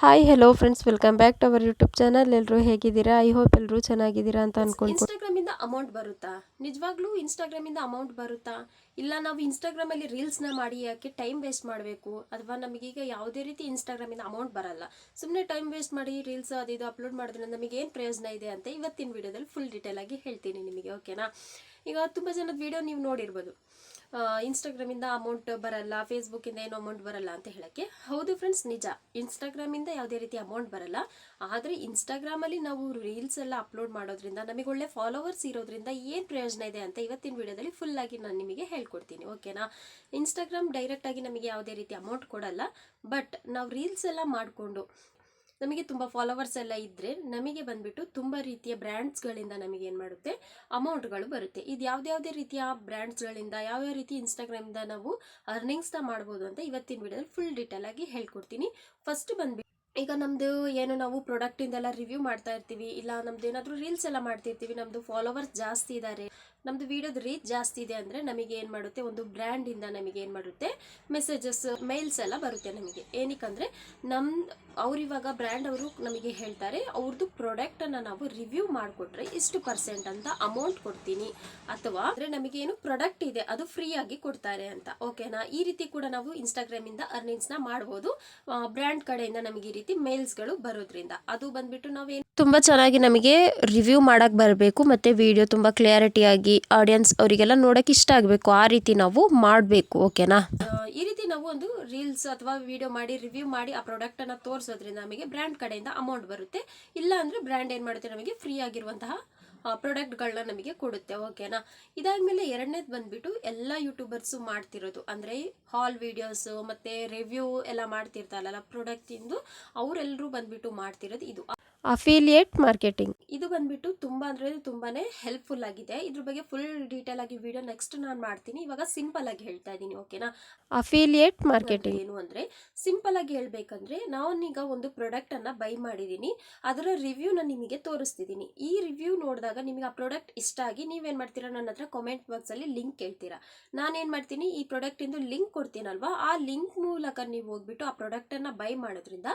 Hi hello friends welcome back to our YouTube channel ಎಲ್ಲರೂ ಹೇಗಿದ್ದೀರಾ? I hope ಎಲ್ಲರೂ ಚೆನ್ನಾಗಿದ್ದೀರಾ ಅಂತ ಅನ್ಕೊಂಡು ಇನ್ಸ್ಟಾಗ್ರಾಮಿಂದ ಅಮೌಂಟ್ ಬರುತ್ತಾ? ನಿಜವಾಗ್ಲೂ ಇನ್ಸ್ಟಾಗ್ರಾಮಿಂದ ಅಮೌಂಟ್ ಬರುತ್ತಾ? ಇಲ್ಲ ನಾವು ಇನ್ಸ್ಟಾಗ್ರಾಮಲ್ಲಿ ಅಲ್ಲಿ ರೀಲ್ಸ್ನ ಮಾಡಿ ಯಾಕೆ ಟೈಮ್ ವೇಸ್ಟ್ ಮಾಡಬೇಕು? ಅಥವಾ ನಮಗೀಗ ಯಾವುದೇ ರೀತಿ ಇನ್ಸ್ಟಾಗ್ರಾಮಿಂದ ಅಮೌಂಟ್ ಬರಲ್ಲ. ಸುಮ್ಮನೆ ಟೈಮ್ ವೇಸ್ಟ್ ಮಾಡಿ ರೀಲ್ಸ್ ಅದು ಇದು ಅಪ್ಲೋಡ್ ಮಾಡಿದ್ರೆ ನಮಗೆ ಏನು ಪ್ರಯೋಜನ ಇದೆ ಅಂತ ಇವತ್ತಿನ ವಿಡಿಯೋದಲ್ಲಿ ಫುಲ್ ಡೀಟೇಲ್ ಆಗಿ ಹೇಳ್ತೀನಿ ನಿಮಗೆ ಓಕೆನಾ ಈಗ ತುಂಬ ಜನದ ವಿಡಿಯೋ ನೀವು ನೋಡಿರ್ಬೋದು. ಇನ್ಸ್ಟಾಗ್ರಾಮಿಂದ ಅಮೌಂಟ್ ಬರಲ್ಲ ಫೇಸ್ಬುಕ್ಕಿಂದ ಏನು ಅಮೌಂಟ್ ಬರಲ್ಲ ಅಂತ ಹೇಳಕ್ಕೆ. ಹೌದು ಫ್ರೆಂಡ್ಸ್ ನಿಜ. ಇನ್ಸ್ಟಾಗ್ರಾಮಿಂದ ಯಾವುದೇ ರೀತಿ ಅಮೌಂಟ್ ಬರಲ್ಲ. ಆದರೆ ಇನ್ಸ್ಟಾಗ್ರಾಮಲ್ಲಿ ನಾವು ರೀಲ್ಸ್ ಎಲ್ಲ ಅಪ್ಲೋಡ್ ಮಾಡೋದ್ರಿಂದ, ನಮಗೆ ಒಳ್ಳೆ ಫಾಲೋವರ್ಸ್ ಇರೋದ್ರಿಂದ ಏನು ಪ್ರಯೋಜನ ಇದೆ ಅಂತ ಇವತ್ತಿನ ವಿಡಿಯೋದಲ್ಲಿ ಫುಲ್ ಆಗಿ ನಾನು ನಿಮಗೆ ಹೇಳ್ಕೊಡ್ತೀನಿ ಓಕೆನಾ ಇನ್ಸ್ಟಾಗ್ರಾಮ್ ಡೈರೆಕ್ಟ್ ಆಗಿ ನಮಗೆ ಯಾವುದೇ ರೀತಿ ಅಮೌಂಟ್ ಕೊಡಲ್ಲ. ಬಟ್ ನಾವು ರೀಲ್ಸ್ ಎಲ್ಲ ಮಾಡಿಕೊಂಡು ನಮಗೆ ತುಂಬ ಫಾಲೋವರ್ಸ್ ಎಲ್ಲ ಇದ್ದರೆ ನಮಗೆ ಬಂದ್ಬಿಟ್ಟು ತುಂಬ ರೀತಿಯ ಬ್ರ್ಯಾಂಡ್ಸ್ಗಳಿಂದ ನಮಗೆ ಏನು ಮಾಡುತ್ತೆ? ಅಮೌಂಟ್ಗಳು ಬರುತ್ತೆ. ಇದು ಯಾವುದ್ಯಾವುದೇ ರೀತಿಯ ಬ್ರ್ಯಾಂಡ್ಸ್ಗಳಿಂದ ಯಾವ್ಯಾವ ರೀತಿ ಇನ್ಸ್ಟಾಗ್ರಾಮಿಂದ ನಾವು ಅರ್ನಿಂಗ್ಸ್ನ ಮಾಡ್ಬೋದು ಅಂತ ಇವತ್ತಿನ ವಿಡಿಯೋದಲ್ಲಿ ಫುಲ್ ಡೀಟೇಲ್ ಆಗಿ ಹೇಳ್ಕೊಡ್ತೀನಿ. ಫಸ್ಟ್ ಬಂದ್ಬಿಟ್ಟು ಈಗ ನಮ್ಮದು ಏನು ನಾವು ಪ್ರಾಡಕ್ಟಿಂದೆಲ್ಲ ರಿವ್ಯೂ ಮಾಡ್ತಾ ಇರ್ತೀವಿ, ಇಲ್ಲ ನಮ್ದು ಏನಾದರೂ ರೀಲ್ಸ್ ಎಲ್ಲ ಮಾಡ್ತಿರ್ತೀವಿ ನಮ್ಮದು ಫಾಲೋವರ್ಸ್ ಜಾಸ್ತಿ ಇದ್ದಾರೆ ನಮ್ಮದು ವಿಡಿಯೋದ ರೀಚ್ ಜಾಸ್ತಿ ಇದೆ ಅಂದರೆ ನಮಗೆ ಏನು ಮಾಡುತ್ತೆ? ಒಂದು ಬ್ರ್ಯಾಂಡಿಂದ ನಮಗೆ ಏನು ಮಾಡುತ್ತೆ? ಮೆಸೇಜಸ್ ಮೇಲ್ಸ್ ಎಲ್ಲ ಬರುತ್ತೆ ನಮಗೆ. ಏನಕ್ಕಂದರೆ ನಮ್ಮ ಅವ್ರು ಇವಾಗ ಬ್ರ್ಯಾಂಡ್ ಅವರು ನಮಗೆ ಹೇಳ್ತಾರೆ ಅವ್ರದ್ದು ಪ್ರಾಡಕ್ಟನ್ನು ನಾವು ರಿವ್ಯೂ ಮಾಡಿಕೊಟ್ರೆ ಇಷ್ಟು ಪರ್ಸೆಂಟ್ ಅಂತ ಅಮೌಂಟ್ ಕೊಡ್ತೀನಿ. ಅಥವಾ ಅಂದರೆ ನಮಗೇನು ಪ್ರಾಡಕ್ಟ್ ಇದೆ, ಅದು ಫ್ರೀಯಾಗಿ ಕೊಡ್ತಾರೆ ಅಂತ. ಓಕೆನಾ ಈ ರೀತಿ ಕೂಡ ನಾವು ಇನ್ಸ್ಟಾಗ್ರಾಮಿಂದ ಅರ್ನಿಂಗ್ಸ್ನ ಮಾಡ್ಬೋದು. ಬ್ರ್ಯಾಂಡ್ ಕಡೆಯಿಂದ ನಮಗೆ ಈ ರೀತಿ ಮೇಲ್ಸ್ಗಳು ಬರೋದ್ರಿಂದ. ಅದು ಬಂದ್ಬಿಟ್ಟು ನಾವೇನು ತುಂಬ ಚೆನ್ನಾಗಿ ನಮಗೆ ರಿವ್ಯೂ ಮಾಡೋಕ್ಕೆ ಬರಬೇಕು ಮತ್ತು ವಿಡಿಯೋ ತುಂಬ ಕ್ಲಿಯಾರಿಟಿಯಾಗಿ ಆಡಿಯನ್ಸ್ ಅವರಿಗೆಲ್ಲ ನೋಡೋಕೆ ಇಷ್ಟ ಆಗಬೇಕು. ಆ ರೀತಿ ನಾವು ಮಾಡಬೇಕು ಓಕೆನಾ ಈ ರೀತಿ ನಾವು ಒಂದು ರೀಲ್ಸ್ ಅಥವಾ ವಿಡಿಯೋ ಮಾಡಿ ರಿವ್ಯೂ ಮಾಡಿ ಆ ಪ್ರಾಡಕ್ಟ್ ಅನ್ನ ತೋರಿಸೋದ್ರಿಂದ ನಮಗೆ ಬ್ರ್ಯಾಂಡ್ ಕಡೆಯಿಂದ ಅಮೌಂಟ್ ಬರುತ್ತೆ. ಇಲ್ಲ ಅಂದ್ರೆ ಬ್ರ್ಯಾಂಡ್ ಏನ್ ಮಾಡುತ್ತೆ? ನಮಗೆ ಫ್ರೀ ಆಗಿರುವಂತಹ ಪ್ರಾಡಕ್ಟ್ಗಳನ್ನ ನಮಗೆ ಕೊಡುತ್ತೆ ಓಕೆನಾ ಇದಾದ್ಮೇಲೆ ಎರಡನೇದು ಬಂದ್ಬಿಟ್ಟು ಎಲ್ಲ ಯೂಟ್ಯೂಬರ್ಸು ಮಾಡ್ತಿರೋದು. ಅಂದರೆ ಹಾಲ್ ವಿಡಿಯೋಸ್ ಮತ್ತೆ ರಿವ್ಯೂ ಎಲ್ಲ ಮಾಡ್ತಿರ್ತಾರಲ್ಲ ಪ್ರಾಡಕ್ಟ್ ಇಂದು ಅವರೆಲ್ಲರೂ ಬಂದ್ಬಿಟ್ಟು ಮಾಡ್ತಿರೋದು ಇದು. ಅಫಿಲಿಯೇಟ್ ಮಾರ್ಕೆಟಿಂಗ್ ಇದು ಬಂದ್ಬಿಟ್ಟು ತುಂಬ ಅಂದರೆ ತುಂಬಾ ಹೆಲ್ಪ್ಫುಲ್ ಆಗಿದೆ. ಇದ್ರ ಬಗ್ಗೆ ಫುಲ್ ಡೀಟೇಲ್ ಆಗಿ ವಿಡಿಯೋ ನೆಕ್ಸ್ಟ್ ನಾನು ಮಾಡ್ತೀನಿ. ಇವಾಗ ಸಿಂಪಲ್ ಆಗಿ ಹೇಳ್ತಾ ಇದ್ದೀನಿ ಓಕೆನಾ ಅಫಿಲಿಯೇಟ್ ಮಾರ್ಕೆಟಿಂಗ್ ಏನು ಅಂದರೆ ಸಿಂಪಲ್ ಆಗಿ ಹೇಳ್ಬೇಕಂದ್ರೆ ನಾನೀಗ ಒಂದು ಪ್ರಾಡಕ್ಟನ್ನು ಅನ್ನ ಬೈ ಮಾಡಿದೀನಿ. ಅದರ ರಿವ್ಯೂ ನಾನು ನಿಮಗೆ ತೋರಿಸ್ತಿದ್ದೀನಿ ಈ ರಿವ್ಯೂ ನೋಡಿದಾಗ ನಿಮಗೆ ಆ ಪ್ರಾಡಕ್ಟ್ ಇಷ್ಟ ಆಗಿ ನೀವೇನು ಮಾಡ್ತೀರಾ? ನನ್ನ ಹತ್ರ ಕಾಮೆಂಟ್ ಬಾಕ್ಸಲ್ಲಿ ಲಿಂಕ್ ಕೇಳ್ತೀರಾ? ನಾನೇನು ಮಾಡ್ತೀನಿ ಈ ಪ್ರಾಡಕ್ಟಿಂದು ಲಿಂಕ್ ಕೊಡ್ತೀನಲ್ವಾ? ಆ ಲಿಂಕ್ ಮೂಲಕ ನೀವು ಹೋಗ್ಬಿಟ್ಟು ಆ ಪ್ರಾಡಕ್ಟನ್ನು ಅನ್ನ ಬೈ ಮಾಡೋದ್ರಿಂದ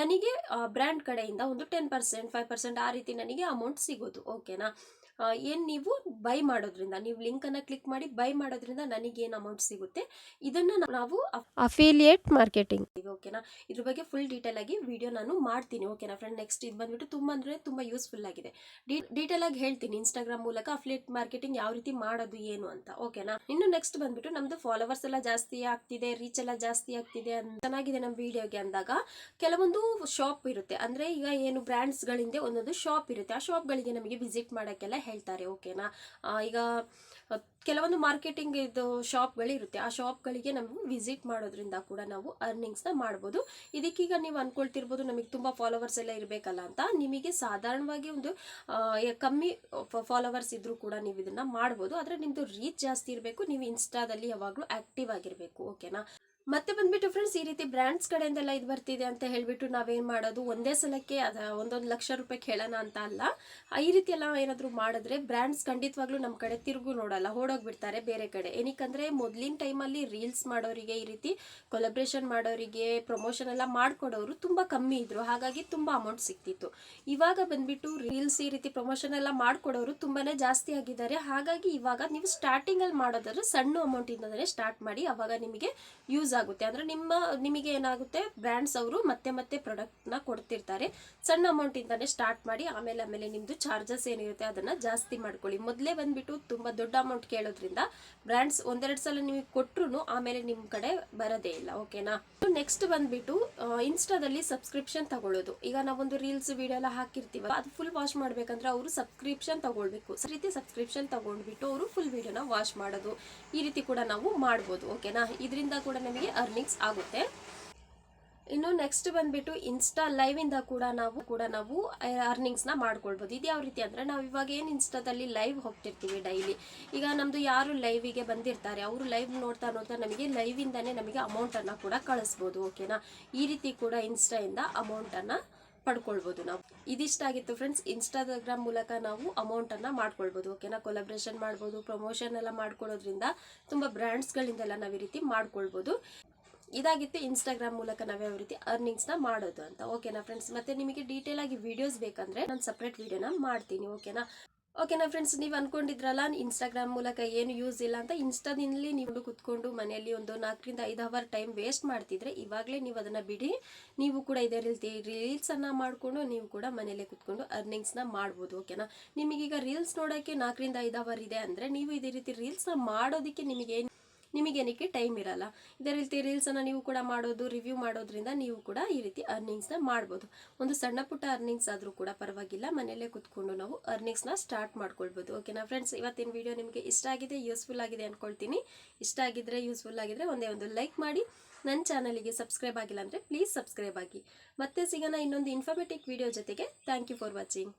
ನನಗೆ ಬ್ರ್ಯಾಂಡ್ ಕಡೆಯಿಂದ ಒಂದು ಟೆನ್ ಪರ್ಸೆಂಟ್ ಫೈವ್ ಪರ್ಸೆಂಟ್ ಆ ರೀತಿ ನನಗೆ ಅಮೌಂಟ್ ಸಿಗೋದು ಓಕೆನಾ ಏನ್ ನೀವು ಬೈ ಮಾಡೋದ್ರಿಂದ ನೀವು ಲಿಂಕನ್ನು ಅನ್ನ ಕ್ಲಿಕ್ ಮಾಡಿ ಬೈ ಮಾಡೋದ್ರಿಂದ ನನಗೆ ಏನು ಅಮೌಂಟ್ ಸಿಗುತ್ತೆ? ಇದನ್ನು ನಾವು ಅಫಿಲಿಯೇಟ್ ಮಾರ್ಕೆಟಿಂಗ್ ಓಕೆನಾ ಇದ್ರ ಬಗ್ಗೆ ಫುಲ್ ಡೀಟೇಲ್ ಆಗಿ ವಿಡಿಯೋ ನಾನು ಮಾಡ್ತೀನಿ ಓಕೆನಾ ಫ್ರೆಂಡ್ ನೆಕ್ಸ್ಟ್ ಇದು ಬಂದ್ಬಿಟ್ಟು ತುಂಬ ಅಂದರೆ ತುಂಬ ಯೂಸ್ಫುಲ್ ಆಗಿದೆ. ಡೀಟೇಲ್ ಆಗಿ ಹೇಳ್ತೀನಿ ಇನ್ಸ್ಟಾಗ್ರಾಮ್ ಮೂಲಕ ಅಫಿಲಿಯೇಟ್ ಮಾರ್ಕೆಟಿಂಗ್ ಯಾವ ರೀತಿ ಮಾಡೋದು ಏನು ಅಂತ ಓಕೆನಾ ಇನ್ನು ನೆಕ್ಸ್ಟ್ ಬಂದ್ಬಿಟ್ಟು ನಮ್ಮದು ಫಾಲೋವರ್ಸ್ ಎಲ್ಲ ಜಾಸ್ತಿ ಆಗ್ತಿದೆ ರೀಚ್ ಎಲ್ಲ ಜಾಸ್ತಿ ಆಗ್ತಿದೆ ಅಂತ ಚೆನ್ನಾಗಿದೆ ನಮ್ಮ ವಿಡಿಯೋಗೆ ಅಂದಾಗ ಕೆಲವೊಂದು ಶಾಪ್ ಇರುತ್ತೆ ಅಂದರೆ ಈಗ ಏನು ಬ್ರ್ಯಾಂಡ್ಸ್ಗಳಿಂದ ಒಂದೊಂದು ಶಾಪ್ ಇರುತ್ತೆ ಆ ಶಾಪ್ಗಳಿಗೆ ನಮಗೆ ವಿಸಿಟ್ ಮಾಡೋಕ್ಕೆಲ್ಲ ಹೇಳ್ತಾರೆ, ಓಕೆನಾ? ಈಗ ಕೆಲವೊಂದು ಮಾರ್ಕೆಟಿಂಗ್ ಇದು ಶಾಪ್ಗಳಿರುತ್ತೆ, ಆ ಶಾಪ್ಗಳಿಗೆ ನಾವು ವಿಸಿಟ್ ಮಾಡೋದ್ರಿಂದ ಕೂಡ ನಾವು ಅರ್ನಿಂಗ್ಸ್ನ ಮಾಡ್ಬೋದು. ಇದಕ್ಕೀಗ ನೀವು ಅಂದ್ಕೊಳ್ತಿರ್ಬೋದು ನಮಗೆ ತುಂಬ ಫಾಲೋವರ್ಸ್ ಎಲ್ಲ ಇರಬೇಕಲ್ಲ ಅಂತ. ನಿಮಗೆ ಸಾಧಾರಣವಾಗಿ ಒಂದು ಕಮ್ಮಿ ಫಾಲೋವರ್ಸ್ ಇದ್ದರೂ ಕೂಡ ನೀವು ಇದನ್ನು ಮಾಡ್ಬೋದು. ಆದರೆ ನಿಮ್ಮದು ರೀಚ್ ಜಾಸ್ತಿ ಇರಬೇಕು, ನೀವು ಇನ್ಸ್ಟಾದಲ್ಲಿ ಯಾವಾಗಲೂ ಆ್ಯಕ್ಟಿವ್ ಆಗಿರಬೇಕು, ಓಕೆನಾ? ಮತ್ತೆ ಬಂದ್ಬಿಟ್ಟು ಫ್ರೆಂಡ್ಸ್ ಈ ರೀತಿ ಬ್ರ್ಯಾಂಡ್ಸ್ ಕಡೆಯಿಂದೆಲ್ಲ ಇದು ಬರ್ತಿದೆ ಅಂತ ಹೇಳಿಬಿಟ್ಟು ನಾವೇನು ಮಾಡೋದು? ಒಂದೇ ಸಲಕ್ಕೆ ಅದು ಒಂದೊಂದು ಲಕ್ಷ ರೂಪಾಯಿ ಕೇಳೋಣ ಅಂತ ಅಲ್ಲ. ಈ ರೀತಿ ಎಲ್ಲ ಏನಾದರೂ ಮಾಡಿದ್ರೆ ಬ್ರ್ಯಾಂಡ್ಸ್ ಖಂಡಿತವಾಗ್ಲೂ ನಮ್ಮ ಕಡೆ ತಿರುಗು ನೋಡಲ್ಲ, ಓಡೋಗ್ಬಿಡ್ತಾರೆ ಬೇರೆ ಕಡೆ. ಏನಕ್ಕಂದ್ರೆ ಮೊದಲಿನ ಟೈಮಲ್ಲಿ ರೀಲ್ಸ್ ಮಾಡೋರಿಗೆ ಈ ರೀತಿ ಕೊಲಬ್ರೇಷನ್ ಮಾಡೋರಿಗೆ ಪ್ರಮೋಷನ್ ಎಲ್ಲ ಮಾಡ್ಕೊಡೋರು ತುಂಬಾ ಕಮ್ಮಿ ಇದ್ದರು ಹಾಗಾಗಿ ತುಂಬಾ ಅಮೌಂಟ್ ಸಿಕ್ತಿತ್ತು. ಇವಾಗ ಬಂದ್ಬಿಟ್ಟು ರೀಲ್ಸ್ ಈ ರೀತಿ ಪ್ರಮೋಷನ್ ಎಲ್ಲ ಮಾಡ್ಕೊಡೋರು ತುಂಬಾನೇ ಜಾಸ್ತಿ ಆಗಿದ್ದಾರೆ. ಹಾಗಾಗಿ ಇವಾಗ ನೀವು ಸ್ಟಾರ್ಟಿಂಗ್ ಅಲ್ಲಿ ಮಾಡೋದಾದ್ರೆ ಸಣ್ಣ ಅಮೌಂಟ್ ಇಂದನೇ ಸ್ಟಾರ್ಟ್ ಮಾಡಿ, ಅವಾಗ ನಿಮಗೆ ಯೂಸ್ ಆಗುತ್ತೆ. ಅಂದ್ರೆ ನಿಮ್ಮ, ನಿಮಗೆ ಏನಾಗುತ್ತೆ ಬ್ರ್ಯಾಂಡ್ಸ್ ಅವರು ಮತ್ತೆ ಮತ್ತೆ ಪ್ರಾಡಕ್ಟ್ನ ಕೊಡ್ತಿರ್ತಾರೆ. ಸಣ್ಣ ಅಮೌಂಟ್ ಇಂದಾನೆ ಸ್ಟಾರ್ಟ್ ಮಾಡಿ, ಆಮೇಲೆ ಆಮೇಲೆ ನಿಮ್ದು ಚಾರ್ಜಸ್ ಏನಿರುತ್ತೆ ಅದನ್ನ ಜಾಸ್ತಿ ಮಾಡ್ಕೊಳ್ಳಿ. ಮೊದಲೇ ಬಂದ್ಬಿಟ್ಟು ತುಂಬಾ ದೊಡ್ಡ ಅಮೌಂಟ್ ಕೇಳೋದ್ರಿಂದ ಬ್ರ್ಯಾಂಡ್ಸ್ ಒಂದೆರಡು ಸಲ ನಿಮಗೆ ಕೊಟ್ರು ಆಮೇಲೆ ನಿಮ್ ಕಡೆ ಬರೋದೇ ಇಲ್ಲ ಓಕೆನಾ ನೆಕ್ಸ್ಟ್ ಬಂದ್ಬಿಟ್ಟು ಇನ್ಸ್ಟಾದಲ್ಲಿ ಸಬ್ಸ್ಕ್ರಿಪ್ಷನ್ ತಗೊಳ್ಳೋದು. ಈಗ ನಾವೊಂದು ರೀಲ್ಸ್ ವಿಡಿಯೋ ಎಲ್ಲ ಹಾಕಿರ್ತೀವಿ ಅದು ಫುಲ್ ವಾಚ್ ಮಾಡಬೇಕಂದ್ರೆ ಅವರು ಸಬ್ಸ್ಕ್ರಿಪ್ಷನ್ ತಗೊಳ್ಬೇಕು. ಈ ರೀತಿ ಸಬ್ಸ್ಕ್ರಿಪ್ಷನ್ ತಗೊಂಡ್ಬಿಟ್ಟು ಅವರು ಫುಲ್ ವಿಡಿಯೋನ ವಾಚ್ ಮಾಡೋದು ಈ ರೀತಿ ಕೂಡ ನಾವು ಮಾಡ್ಬೋದು ಓಕೆನಾ ಇದರಿಂದ ಕೂಡ ನಮಗೆ ಅರ್ನಿಂಗ್ಸ್ ಆಗುತ್ತೆ. ಇನ್ನು ನೆಕ್ಸ್ಟ್ ಬಂದ್ಬಿಟ್ಟು ಇನ್ಸ್ಟಾ ಲೈವ್ ಇಂದ ಕೂಡ ನಾವು ಕೂಡ ನಾವು ಅರ್ನಿಂಗ್ಸ್ನ ಮಾಡ್ಕೊಳ್ಬಹುದು ಇದು ಯಾವ ರೀತಿ ಅಂದ್ರೆ ನಾವು ಇವಾಗ ಏನು ಇನ್ಸ್ಟಾದಲ್ಲಿ ಲೈವ್ ಹೋಗ್ತಿರ್ತೀವಿ ಡೈಲಿ ಈಗ ನಮ್ದು ಯಾರು ಲೈವಿಗೆ ಬಂದಿರ್ತಾರೆ, ಅವರು ಲೈವ್ ನೋಡ್ತಾ ನೋಡ್ತಾ ನಮಗೆ ಲೈವ್ ಇಂದಾನೆ ನಮಗೆ ಅಮೌಂಟ್ ಅನ್ನ ಕೂಡ ಕಳಿಸ್ಬೋದು ಓಕೆನಾ ಈ ರೀತಿ ಕೂಡ ಇನ್ಸ್ಟಾ ಇಂದ ಅಮೌಂಟ್ ಅನ್ನ ಪಡ್ಕೊಳ್ಬೋದು ನಾವು. ಇದಿಷ್ಟ ಆಗಿತ್ತು ಫ್ರೆಂಡ್ಸ್ ಇನ್ಸ್ಟಾಗ್ರಾಮ್ ಮೂಲಕ ನಾವು ಅಮೌಂಟ್ ಅನ್ನ ಮಾಡ್ಕೊಳ್ಬೋದು ಓಕೆನಾ ಕೊಲಾಬ್ರೇಷನ್ ಮಾಡ್ಬೋದು ಪ್ರಮೋಷನ್ ಎಲ್ಲ ಮಾಡ್ಕೊಳ್ಳೋದ್ರಿಂದ ತುಂಬಾ ಬ್ರ್ಯಾಂಡ್ಸ್ಗಳಿಂದೆಲ್ಲ ನಾವು ಈ ರೀತಿ ಮಾಡ್ಕೊಳ್ಬೋದು. ಇದಾಗಿತ್ತು ಇನ್ಸ್ಟಾಗ್ರಾಮ್ ಮೂಲಕ ನಾವು ಯಾವ ರೀತಿ ಅರ್ನಿಂಗ್ಸ್ನ ಮಾಡೋದು ಅಂತ ಓಕೆನಾ ಫ್ರೆಂಡ್ಸ್ ಮತ್ತೆ ನಿಮಗೆ ಡೀಟೇಲ್ ಆಗಿ ವಿಡಿಯೋಸ್ ಬೇಕಂದ್ರೆ ನಾನು ಸಪ್ರೇಟ್ ವಿಡಿಯೋನ ಮಾಡ್ತೀನಿ ಓಕೆನಾ ಓಕೆನಾ ಫ್ರೆಂಡ್ಸ್ ನೀವು ಅನ್ಕೊಂಡಿದ್ರಲ್ಲ ಇನ್ಸ್ಟಾಗ್ರಾಮ್ ಮೂಲಕ ಏನು ಯೂಸ್ ಇಲ್ಲ ಅಂತ ಇನ್ಸ್ಟಾದಲ್ಲಿ ನೀವು ಕುತ್ಕೊಂಡು ಮನೆಯಲ್ಲಿ ಒಂದು ನಾಲ್ಕರಿಂದ ಐದು ಅವರ್ ಟೈಮ್ ವೇಸ್ಟ್ ಮಾಡ್ತಿದ್ರೆ, ಇವಾಗಲೇ ನೀವು ಅದನ್ನು ಬಿಡಿ. ನೀವು ಕೂಡ ಇದೇ ರೀತಿ ರೀಲ್ಸನ್ನು ಮಾಡಿಕೊಂಡು, ನೀವು ಕೂಡ ಮನೆಯಲ್ಲೇ ಕುತ್ಕೊಂಡು ಅರ್ನಿಂಗ್ಸ್ನ ಮಾಡ್ಬೋದು ಓಕೆನಾ ನಿಮಗೀಗ ರೀಲ್ಸ್ ನೋಡೋಕ್ಕೆ ನಾಲ್ಕರಿಂದ ಐದು ಅವರ್ ಇದೆ ಅಂದರೆ, ನೀವು ಇದೇ ರೀತಿ ರೀಲ್ಸ್ನ ಮಾಡೋದಕ್ಕೆ ನಿಮಗೆ ನಿಮಗೇನಕ್ಕೆ ಟೈಮ್ ಇರಲ್ಲ. ಇದೇ ರೀತಿ ರೀಲ್ಸನ್ನು ನೀವು ಕೂಡ ಮಾಡೋದು ರಿವ್ಯೂ ಮಾಡೋದ್ರಿಂದ ನೀವು ಕೂಡ ಈ ರೀತಿ ಅರ್ನಿಂಗ್ಸ್ನ ಮಾಡ್ಬೋದು. ಒಂದು ಸಣ್ಣ ಪುಟ್ಟ ಅರ್ನಿಂಗ್ಸ್ ಆದರೂ ಕೂಡ ಪರವಾಗಿಲ್ಲ. ಮನೆಯಲ್ಲೇ ಕುತ್ಕೊಂಡು ನಾವು ಅರ್ನಿಂಗ್ಸ್ನ ಸ್ಟಾರ್ಟ್ ಮಾಡ್ಕೊಳ್ಬೋದು. ಓಕೆನಾ ಫ್ರೆಂಡ್ಸ್ ಇವತ್ತಿನ ವಿಡಿಯೋ ನಿಮಗೆ ಇಷ್ಟ ಆಗಿದೆ ಯೂಸ್ಫುಲ್ ಆಗಿದೆ ಅಂದ್ಕೊಳ್ತೀನಿ ಇಷ್ಟ ಆಗಿದ್ರೆ ಯೂಸ್ಫುಲ್ ಆಗಿದ್ರೆ ಒಂದೇ ಒಂದು ಲೈಕ್ ಮಾಡಿ. ನನ್ನ ಚಾನಲಿಗೆ ಸಬ್ಸ್ಕ್ರೈಬ್ ಆಗಿಲ್ಲ ಅಂದರೆ ಪ್ಲೀಸ್ ಸಬ್ಸ್ಕ್ರೈಬ್ ಆಗಿ. ಮತ್ತೆ ಸಿಗೋಣ ಇನ್ನೊಂದು ಇನ್ಫಾರ್ಮೇಟಿವ್ ವಿಡಿಯೋ ಜೊತೆಗೆ. Thank you for watching